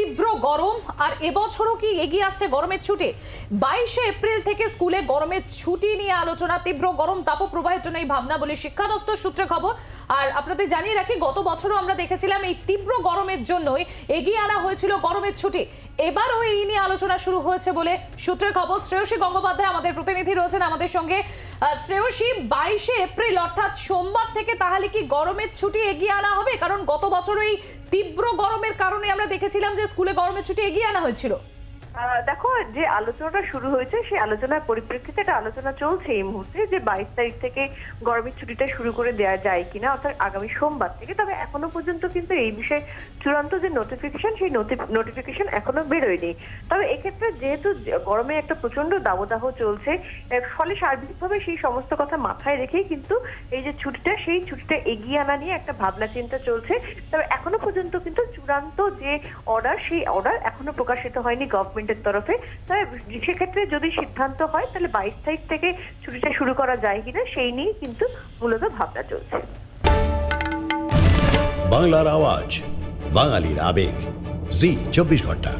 তীব্র গরম, আর এবছরও কি এগিয়ে আসছে গরমের ছুটি? বাইশে এপ্রিল থেকে স্কুলে গরমের ছুটি নিয়ে আলোচনা, তীব্র গরম তাপপ্রবাহের জন্য এই ভাবনা বলে শিক্ষা দপ্তর সূত্রে খবর। আর আপনাদের জানিয়ে রাখি, গত বছরও আমরা দেখেছিলাম এই তীব্র গরমের জন্যই এগিয়ে আনা হয়েছিল গরমের ছুটি। এবারও এই নিয়ে আলোচনা শুরু হয়েছে বলে সূত্রের খবর। শ্রেয়সী গঙ্গোপাধ্যায় আমাদের প্রতিনিধি রয়েছেন আমাদের সঙ্গে। শ্রেয়সী, বাইশে এপ্রিল, অর্থাৎ সোমবার থেকে তাহলে কি গরমের ছুটি এগিয়ে আনা হবে? কারণ গত বছর ওই তীব্র গরমের কারণে আমরা দেখেছিলাম যে স্কুলে গরমের ছুটি এগিয়ে আনা হয়েছিল। দেখো, যে আলোচনাটা শুরু হয়েছে, সেই আলোচনার পরিপ্রেক্ষিতে একটা আলোচনা চলছে এই মুহূর্তে যে বাইশ তারিখ থেকে গরমের ছুটিটা শুরু করে দেওয়া যায় কিনা, অর্থাৎ আগামী সোমবার থেকে। তবে এখনও পর্যন্ত কিন্তু এই বিষয়ে চূড়ান্ত যে নোটিফিকেশন সেই নোটিফিকেশন এখনও বেরোয়নি। তবে এক্ষেত্রে যেহেতু গরমে একটা প্রচণ্ড দাবদাহ চলছে ফলে সার্বিকভাবে সেই সমস্ত কথা মাথায় রেখেই কিন্তু এই যে ছুটিটা, সেই ছুটিটা এগিয়ে আনা নিয়ে একটা ভাবনা চিন্তা চলছে। তবে এখনও পর্যন্ত কিন্তু চূড়ান্ত যে অর্ডার সেই অর্ডার এখনও প্রকাশিত হয়নি গভর্নমেন্টের তরফে। সেক্ষেত্রে যদি সিদ্ধান্ত হয়, তাহলে বাইশ তারিখ থেকে ছুটিটা শুরু করা যায় কিনা, সেই নিয়ে কিন্তু মূলত ভাবনা চলছে। বাংলার আওয়াজ, বাঙালির আবেগ। জি, চব্বিশ ঘণ্টা।